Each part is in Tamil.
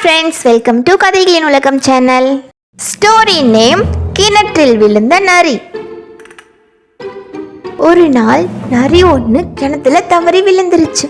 ஃப்ரெண்ட்ஸ் வெல்கம் டு கதைகளின் உலகம் சேனல் ஸ்டோரி நேம் கிணற்றில் விழுந்த நரி. ஒரு நாள் நரி ஒன்று கிணத்துல தவறி விழுந்துருச்சு.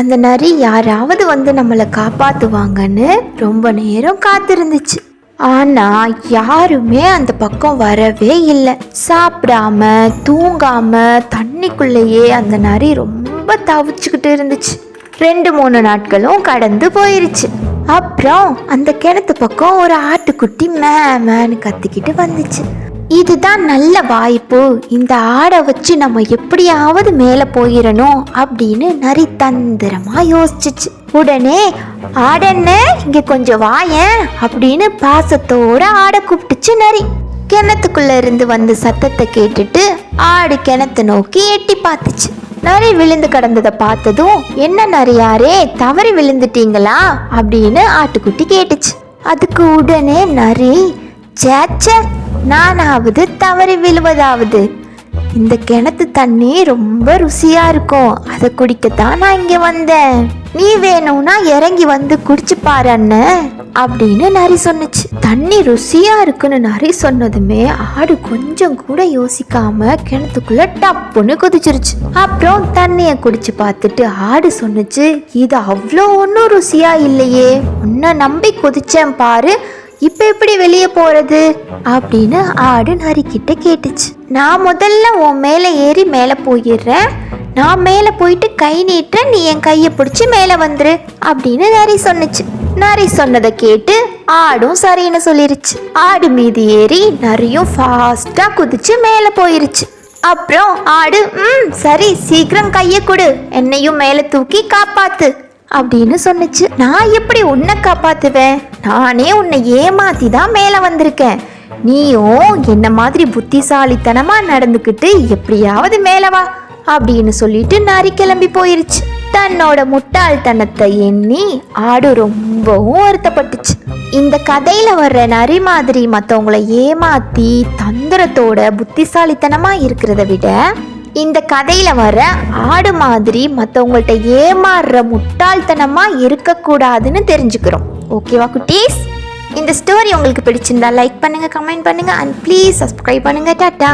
அந்த நரி யாராவது வந்து நம்மளை காப்பாத்துவாங்கன்னு ரொம்ப நேரம் காத்திருந்துச்சு. ஆனா யாருமே அந்த பக்கம் வரவே இல்லை. சாப்பிடாம தூங்காம தண்ணிக்குள்ளேயே அந்த நரி ரொம்ப தவிச்சுக்கிட்டு இருந்துச்சு. ரெண்டு மூணு நாட்களும் கடந்து போயிருச்சு. அப்புறம் அந்த கிணத்து பக்கம் ஒரு ஆட்டுக்குட்டி மே மேன்னு கத்திக்கிட்டு வந்துச்சு. இதுதான் நல்ல வாய்ப்பு. இந்த ஆடை வச்சு நம்ம எப்படியாவது மேலே போயிடணும் அப்படின்னு நரி தந்திரமா யோசிச்சுச்சு. உடனே ஆடன்னு இங்க கொஞ்சம் வாயேன் அப்படின்னு பாசத்தோட ஆடை கூப்பிட்டுச்சு நரி. கிணத்துக்குள்ள இருந்து வந்த சத்தத்தை கேட்டுட்டு ஆடு கிணத்தை நோக்கி எட்டி பார்த்துச்சு. நரி விழுந்து கிடந்ததை பார்த்ததும் என்ன நரியாரே தவறி விழுந்துட்டீங்களா? அப்படின்னு ஆட்டுக்குட்டி கேட்டுச்சு. அதுக்கு உடனே நரி சேச்சே நானாவது தவறி விழுவதாவது. இந்த கிணத்து தண்ணி ரொம்ப ருசியாக இருக்கும். அதை குடிக்கத்தான் நான் இங்கே வந்தேன். நீ வேணும்னா இறங்கி வந்து குடிச்சு பாரு அண்ணன் அப்படின்னு நரி சொன்னுச்சு. தண்ணி ருசியா இருக்குன்னு நரி சொன்னதுமே ஆடு கொஞ்சம் கூட யோசிக்காம கிணத்துக்குள்ள டப்புன்னு குதிச்சிருச்சு. அப்புறம் தண்ணிய குடிச்சு பார்த்துட்டு ஆடு சொன்னுச்சு இது அவ்வளோ ஒன்றும் ருசியா இல்லையே. உன்னை நம்பி குதிச்சேன் பாரு இப்ப எப்படி வெளியே போறது? அப்படின்னு ஆடு நரிக்கிட்ட கேட்டுச்சு. நான் முதல்ல உன் மேலே ஏறி மேலே போயிடுறேன். நான் மேலே போயிட்டு கை நீட்டுறேன் நீ என் கையை பிடிச்சி மேலே வந்துரு அப்படின்னு நரி சொன்னுச்சு. நரி சொன்னதை கேட்டு ஆடும் சரின்னு சொல்லிருச்சு. ஆடு மீது ஏறி நரியும் ஃபாஸ்டா குதிச்சு மேலே போயிருச்சு. அப்புறம் ஆடு ம் சரி சீக்கிரம் கையை கொடு. என்னையும் மேலே தூக்கி காப்பாத்து. அப்படின்னு சொன்னுச்சு. நான் எப்படி உன்னை காப்பாத்துவேன்? நானே உன்னை ஏமாத்தி தான் மேலே வந்திருக்கேன். நீயும் என்ன மாதிரி புத்திசாலித்தனமா நடந்துக்கிட்டு எப்படியாவது மேலே வா அப்படின்னு சொல்லிட்டு நரி கிளம்பி போயிருச்சு. தன்னோட முட்டாள்தனத்தை எண்ணி ஆடு ரொம்பவும் வருத்தப்பட்டுச்சு. இந்த கதையில வர்ற நரி மாதிரி மற்றவங்கள ஏமாத்தி தந்திரத்தோட புத்திசாலித்தனமா இருக்கிறத விட இந்த கதையில வர ஆடு மாதிரி மற்றவங்கள்ட்ட ஏமாறுற முட்டாள்தனமா இருக்கக்கூடாதுன்னு தெரிஞ்சுக்கிறோம். ஓகேவா குட்டீஸ்? இந்த ஸ்டோரி உங்களுக்கு பிடிச்சிருந்தா லைக் பண்ணுங்க கமெண்ட் பண்ணுங்க அண்ட் ப்ளீஸ் சப்ஸ்கிரைப் பண்ணுங்க. டாட்டா!